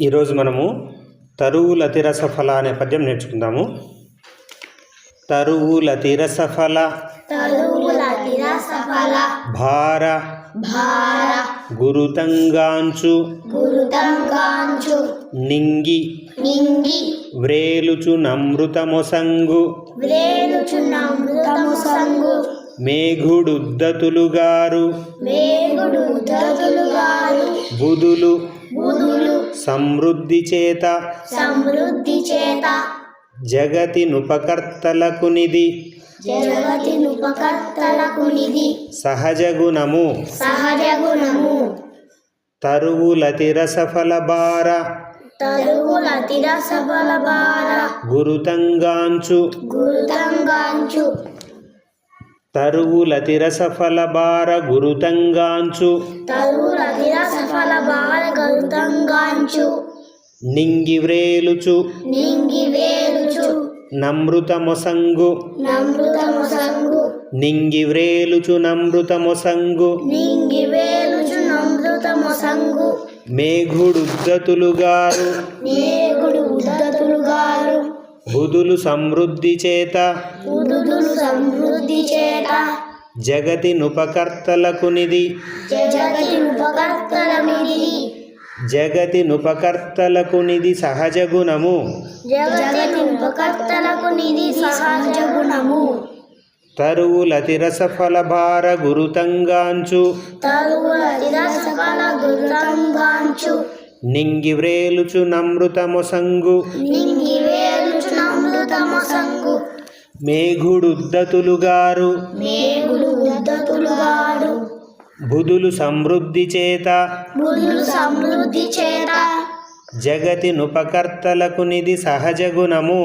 ఈరోజు మనము తరువుల తిరసఫల అనే పద్యం నేర్చుకుందాము. తరువుల తిరసఫల తరువుల తిరసఫల భార. భార. గురుతంగాంచు. గురుతంగాంచు. నింగి. నింగి. వ్రేలుచు నమృతమొసంగు. వ్రేలుచున్నమృతము సంగు మేఘుడుద్దతులుగారు మేగుడు దతులుగారు బుధులు. బుధులు. సమృద్ధి చేత సమృద్ధి చేత జగతి నుపకర్తలకు నిధి. జగతి ఉపకర్తలకు నిధి. సహజ గుణము సహజ గుణము తరువుల తిరసఫల భార తరువుల తిరసఫల భార గురుతంగాంచు. గురుతంగాంచు. తరువుల తిరసఫల భార గురుతంగాంచు తరువుల తిరసఫల భార గరుతంగాంచు నింగి వ్రేలుచు నింగి వేలుచు నమృతమొసంగు. నమృతము సంగు నింగి వ్రేలుచు నమృతమొసంగు. నింగి వేలుచు నమృతము సంగు మేఘుడుద్దతులుగారు నేగుడు ఉద్దతులుగారు బుధులు సమృద్ధి చేత ఉదుదులు సమృద్ధి చేత జగతి నుపకర్తలకు నిధి. జగతి ఉపకర్తల మిది జగతి నుపకర్తలకు నిధి సహజ గుణము. తరువుల తిరసఫల భార గురుతంగాంచు. నింగి వ్రేలుచు నమృతమొసంగు నింగి వేలుచు నమృతము ఉద్దతులుగాడు బుధులు సమృద్ధి చేత. బుధులు సమృద్ధి చేత. జగతి నుపకర్తలకు నిధి సహజ గుణము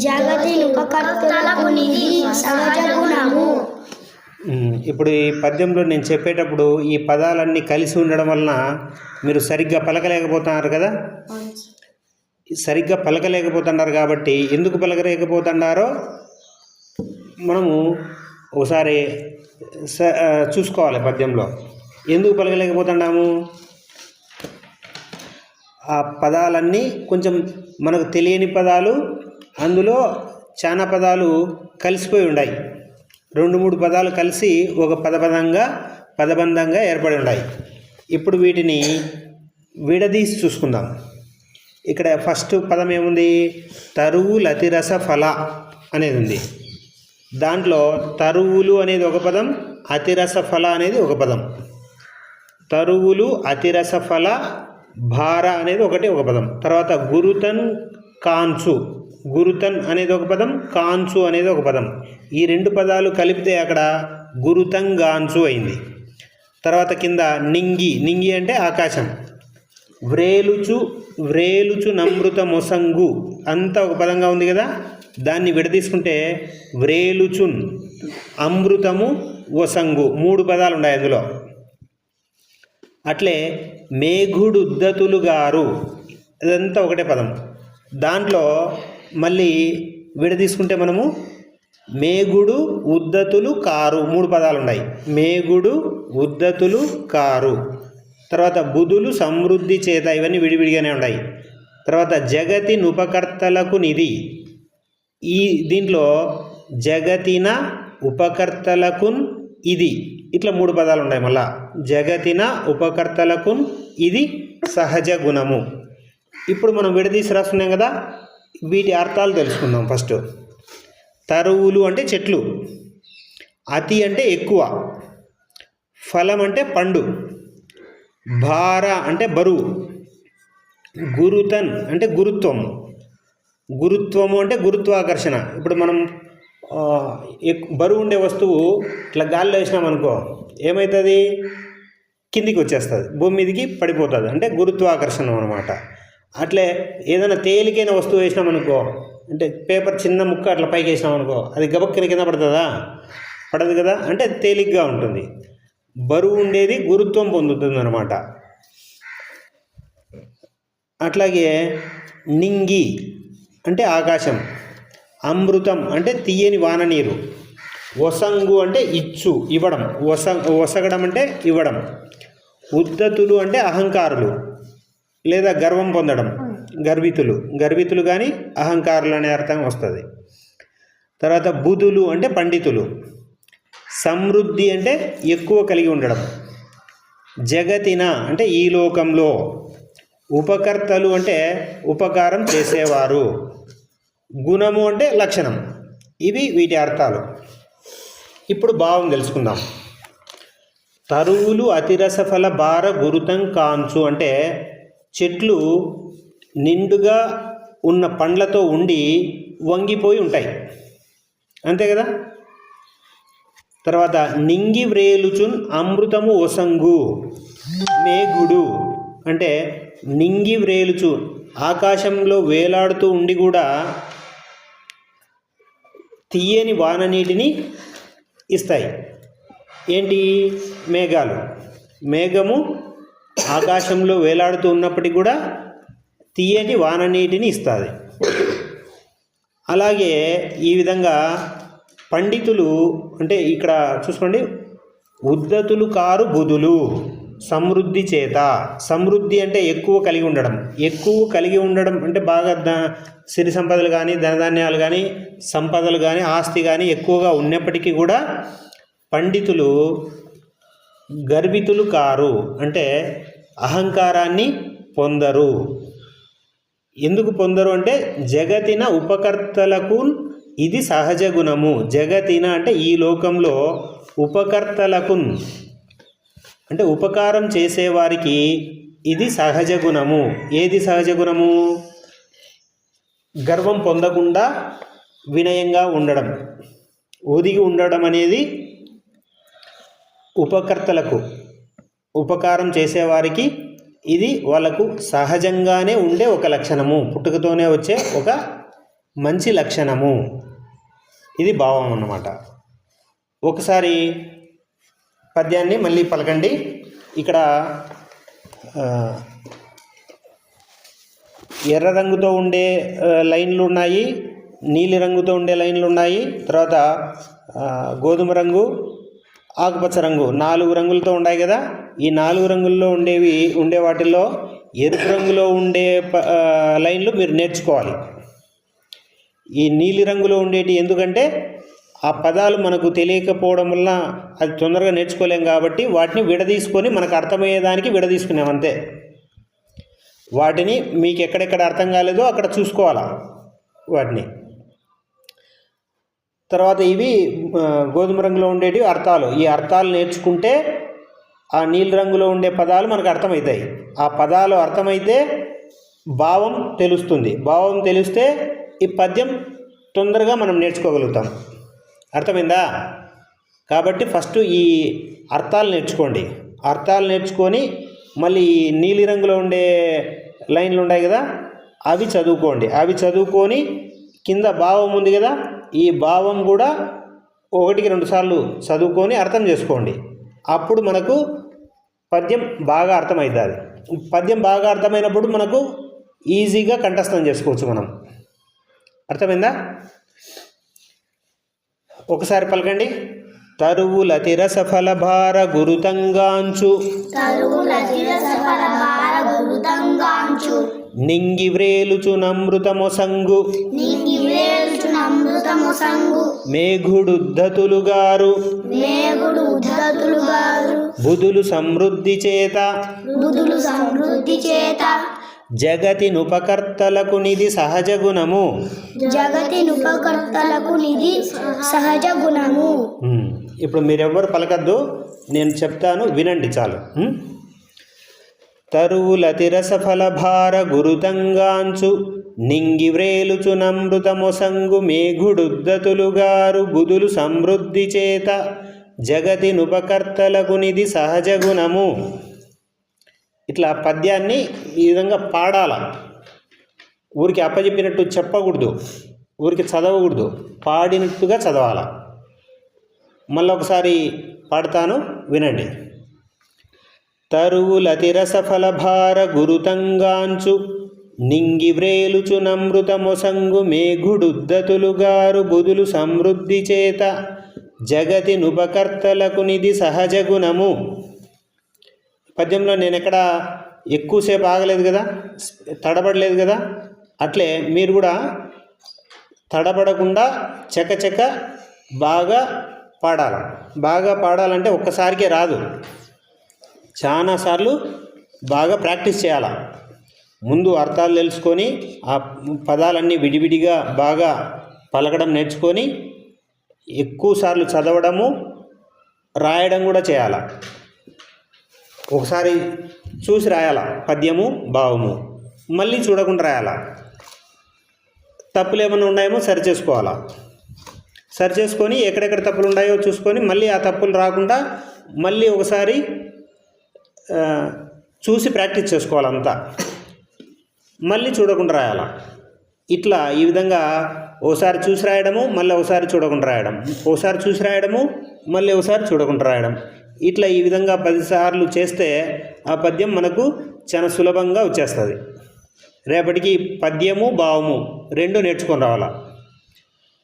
జగతి ఉపకర్తలకు నిధి సహజ గుణము ఇప్పుడు ఈ పద్యంలో నేను చెప్పేటప్పుడు ఈ పదాలన్నీ కలిసి ఉండడం వలన మీరు సరిగ్గా పలకలేకపోతున్నారు కదా? సరిగ్గా పలకలేకపోతున్నారు కాబట్టి ఎందుకు పలకలేకపోతున్నారో మనము ఒకసారి చూసుకోవాలి పద్యంలో. ఎందుకు పలకలేకపోతున్నాము? ఆ పదాలన్నీ కొంచెం మనకు తెలియని పదాలు అందులో చాలా పదాలు కలిసిపోయి ఉన్నాయి రెండు మూడు పదాలు కలిసి ఒక పదపదంగా పదబంధంగా ఏర్పడి ఉన్నాయి ఇప్పుడు వీటిని విడదీసి చూసుకుందాం. ఇక్కడ ఫస్ట్ పదం ఏముంది? తరువు లతిరస ఫల అనేది ఉంది. దాంట్లో తరువులు అనేది ఒక పదం అతిరస ఫల అనేది ఒక పదం. తరువులు అతిరస ఫల భార అనేది ఒకటి ఒక పదం. తర్వాత గురుతన్ కాన్సు గురుతన్ అనేది ఒక పదం కాన్సు అనేది ఒక పదం. ఈ రెండు పదాలు కలిపితే అక్కడ గురుతంగాన్సు అయింది. తర్వాత కింద నింగి నింగి అంటే ఆకాశం. వ్రేలుచు వ్రేలుచు నమృత మొసంగు అంతా ఒక పదంగా ఉంది కదా? దాన్ని విడదీసుకుంటే వ్రేలుచున్ అమృతము వసంగు మూడు పదాలు ఉన్నాయి అందులో. అట్లే మేఘుడుద్దతులు గారు ఇదంతా ఒకటే పదం. దాంట్లో మళ్ళీ విడదీసుకుంటే మనము మేగుడు ఉద్దతులు కారు మూడు పదాలు ఉన్నాయి. మేగుడు ఉద్దతులు కారు. తర్వాత బుధులు సమృద్ధి చేత ఇవన్నీ విడివిడిగానే ఉన్నాయి. తర్వాత జగతి నుపకర్తలకు నిధి. ఈ దీంట్లో జగతిన ఉపకర్తలకున్ ఇది. ఇట్లా మూడు పదాలు ఉన్నాయి మళ్ళా. జగతిన ఉపకర్తలకున్ ఇది సహజ గుణము. ఇప్పుడు మనం విడదీసి రాస్తున్నాం కదా వీటి అర్థాలు తెలుసుకుందాం ఫస్ట్. తరువులు అంటే చెట్లు. అతి అంటే ఎక్కువ. ఫలం అంటే పండు. భార అంటే బరువు. గురుతన్ అంటే గురుత్వం. గురుత్వము అంటే గురుత్వాకర్షణ. ఇప్పుడు మనం ఎక్- బరువు ఉండే వస్తువు ఇట్లా గాల్లో వేసినామనుకో ఏమవుతుంది కిందికి వచ్చేస్తుంది భూమి మీదకి పడిపోతుంది. అంటే గురుత్వాకర్షణ అనమాట అట్లే ఏదైనా తేలికైన వస్తువు వేసినామనుకో అంటే పేపర్ చిన్న ముక్క అట్లా పైకి వేసినామనుకో అది గబక్కిన కింద పడుతుందా? పడదు కదా? అంటే తేలిగ్గా ఉంటుంది. బరువు ఉండేది గురుత్వం పొందుతుంది అనమాట అట్లాగే నింగి. అంటే ఆకాశం. అమృతం అంటే తీయని వాన నీరు వసంగు అంటే ఇచ్చు ఇవ్వడం. వస వసగడం అంటే ఇవ్వడం. ఉద్దతులు అంటే అహంకారులు లేదా గర్వం పొందడం. గర్వితులు. గర్వితులు కానీ అహంకారులు అనే అర్థం వస్తుంది. తర్వాత బుధులు అంటే పండితులు. సమృద్ధి అంటే ఎక్కువ కలిగి ఉండడం. జగతిన అంటే ఈ లోకంలో ఉపకర్తలు అంటే ఉపకారం చేసేవారు. గుణము అంటే లక్షణం. ఇవి వీటి అర్థాలు. ఇప్పుడు భావం తెలుసుకుందాం. తరువులు అతిరసఫల భార గురుతం కాంచు అంటే చెట్లు నిండుగా ఉన్న పండ్లతో ఉండి వంగిపోయి ఉంటాయి. అంతే కదా? తర్వాత నింగి వ్రేలుచున్ అమృతము ఒసంగు. మేఘుడు అంటే నింగి వ్రేలుచు. ఆకాశంలో వేలాడుతూ ఉండి కూడా తీయని వాన నీటిని ఇస్తాయి. ఏంటి మేఘాలు? మేఘము ఆకాశంలో వేలాడుతూ ఉన్నప్పటికీ కూడా తీయని వాన నీటిని ఇస్తుంది. అలాగే ఈ విధంగా పండితులు అంటే ఇక్కడ చూసుకోండి ఉద్దతులు కారు బుధులు. సమృద్ధి చేత. సమృద్ధి అంటే ఎక్కువ కలిగి ఉండడం. ఎక్కువ కలిగి ఉండడం అంటే బాగా ద సిరి సంపదలు కానీ ధనధాన్యాలు కానీ సంపదలు కానీ ఆస్తి కానీ ఎక్కువగా ఉన్నప్పటికీ కూడా పండితులు గర్వితులు కారు అంటే అహంకారాన్ని పొందరు. ఎందుకు పొందరు అంటే జగతిన ఉపకర్తలకు ఇది సహజ గుణము. జగతిన అంటే ఈ లోకంలో ఉపకర్తలకు అంటే ఉపకారం చేసేవారికి ఇది సహజ గుణము. ఏది సహజ గుణము? గర్వం పొందకుండా వినయంగా ఉండడం. ఒదిగి ఉండడం అనేది ఉపకర్తలకు ఉపకారం చేసేవారికి ఇది వాళ్ళకు సహజంగానే ఉండే ఒక లక్షణము. పుట్టుకతోనే వచ్చే ఒక మంచి లక్షణము. ఇది భావం అన్నమాట. ఒకసారి పద్యాన్ని మళ్ళీ పలకండి. ఇక్కడ ఎర్ర రంగుతో ఉండే లైన్లు ఉన్నాయి నీలి రంగుతో ఉండే లైన్లు ఉన్నాయి తర్వాత గోధుమ రంగు ఆకుపచ్చ రంగు నాలుగు రంగులతో ఉన్నాయి కదా. ఈ నాలుగు రంగుల్లో ఉండేవి ఉండే వాటిల్లో ఎరుపు రంగులో ఉండే ప- లైన్లు మీరు నేర్చుకోవాలి. ఈ నీలి రంగులో ఉండేటి ఎందుకంటే ఆ పదాలు మనకు తెలియకపోవడం వల్ల అది తొందరగా నేర్చుకోలేం కాబట్టి వాటిని విడదీసుకొని మనకు అర్థమయ్యేదానికి విడదీసుకున్నాం అంతే. వాటిని మీకు ఎక్కడెక్కడ అర్థం కాలేదో అక్కడ చూసుకోవాలా వాటిని. తర్వాత ఇవి గోధుమ రంగులో ఉండేటివి అర్థాలు. ఈ అర్థాలు నేర్చుకుంటే ఆ నీలి రంగులో ఉండే పదాలు మనకు అర్థమవుతాయి. ఆ పదాలు అర్థమైతే భావం తెలుస్తుంది. భావం తెలిస్తే ఈ పద్యం తొందరగా మనం నేర్చుకోగలుగుతాం. అర్థమైందా? కాబట్టి ఫస్ట్ ఈ అర్థాలు నేర్చుకోండి. అర్థాలు నేర్చుకొని మళ్ళీ నీలిరంగులో నీలి రంగులో ఉండే లైన్లు ఉన్నాయి కదా అవి చదువుకోండి. అవి చదువుకొని కింద భావం ఉంది కదా ఈ భావం కూడా ఒకటికి రెండు సార్లు చదువుకొని అర్థం చేసుకోండి. అప్పుడు మనకు పద్యం బాగా అర్థమవుతుంది పద్యం బాగా అర్థమైనప్పుడు మనకు ఈజీగా కంఠస్థం చేసుకోవచ్చు మనం. అర్థమైందా? ఒకసారి పలకండి. తరువుల తిరసఫల భార గురుతంగాంచు. నింగి వ్రేలుచు నమృతమొసంగు. మేగుడు ఉద్ధతులు గారు బుధులు సమృద్ధి చేత. బుధులు సమృద్ధి చేత. జగతి నుపకర్తలకు నిధి సహజ గుణము. జగతి ఉపకర్తలకు నిధి సహజ గుణము. ఇప్పుడు మీరెవ్వరు పలకద్దు నేను చెప్తాను వినండి చాలు? తరువుల తిరసఫల భార గురుతంగాంచు నింగి వ్రేలుచు నమృతమొసంగు మేఘుడుద్దతులుగారు బుధులు సమృద్ధి చేత జగతి నుపకర్తలకు నిధి సహజ గుణము. ఇట్లా పద్యాన్ని ఈ విధంగా పాడాల. ఊరికి అప్పచెప్పినట్టు చెప్పకూడదు. ఊరికి చదవకూడదు. పాడినట్టుగా చదవాల. మళ్ళీ ఒకసారి పాడతాను వినండి. తరువుల తిరసఫల భార గురుతంగాంచు నింగి వ్రేలుచు నమృతమొసంగు మేఘుడుద్దతులుగారు బుధులు సమృద్ధి చేత జగతి నుపకర్తలకు నిధి సహజ గుణము. పద్యంలో నేను ఎక్కడ ఎక్కువసేపు ఆగలేదు కదా? తడబడలేదు కదా? అట్లే మీరు కూడా తడబడకుండా చకచక బాగా పాడాలి. బాగా పాడాలంటే ఒక్కసారికే రాదు. చాలాసార్లు బాగా ప్రాక్టీస్ చేయాల. ముందు అర్థాలు తెలుసుకొని ఆ పదాలన్నీ విడివిడిగా బాగా పలకడం నేర్చుకొని ఎక్కువసార్లు చదవడము రాయడం కూడా చేయాలి. ఒకసారి చూసి రాయాల? పద్యము భావము. మళ్ళీ చూడకుండా రాయాల? తప్పులు ఏమైనా ఉన్నాయేమో సరి చేసుకోవాలా? సరి చేసుకొని ఎక్కడెక్కడ తప్పులు ఉన్నాయో చూసుకొని మళ్ళీ ఆ తప్పులు రాకుండా మళ్ళీ ఒకసారి చూసి ప్రాక్టీస్ చేసుకోవాలంతా మళ్ళీ చూడకుండా రాయాల? ఇట్లా ఈ విధంగా ఓసారి చూసి రాయడము మళ్ళీ ఒకసారి చూడకుండా రాయడం. ఓసారి చూసి రాయడము మళ్ళీ ఒకసారి చూడకుండా రాయడం. ఇట్లా ఈ విధంగా పదిసార్లు చేస్తే ఆ పద్యం మనకు చాలా సులభంగా వచ్చేస్తుంది. రేపటికి పద్యము భావము రెండు నేర్చుకొని రావాలా?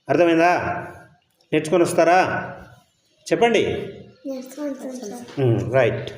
అర్థమైందా? నేర్చుకొని వస్తారా? చెప్పండి. రైట్.